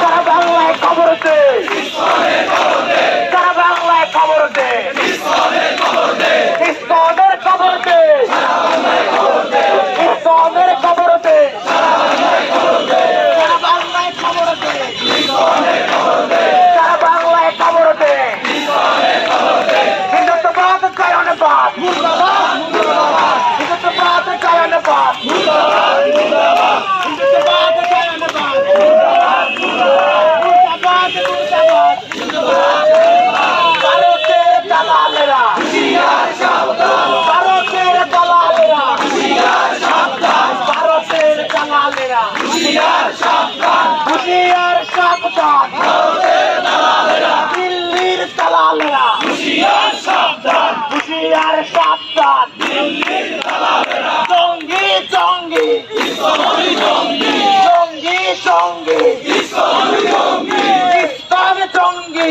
সারা বাংলায় খবর দে? সারা বাংলায় খবর দে? ইসকনের খবর দে। ইসকনের খবর দে। সারা বাংলায় খবর দে? সারা বাংলায় খবর দে? হিন্দুত্ববাদ কায়নবাদ হিন্দুত্ববাদ হুশিয়ার সাবধান। দিল্লির দালালেরা। হুশিয়ার সাবধান। জঙ্গি জঙ্গি। জঙ্গি জঙ্গি। ইসলাম জঙ্গি।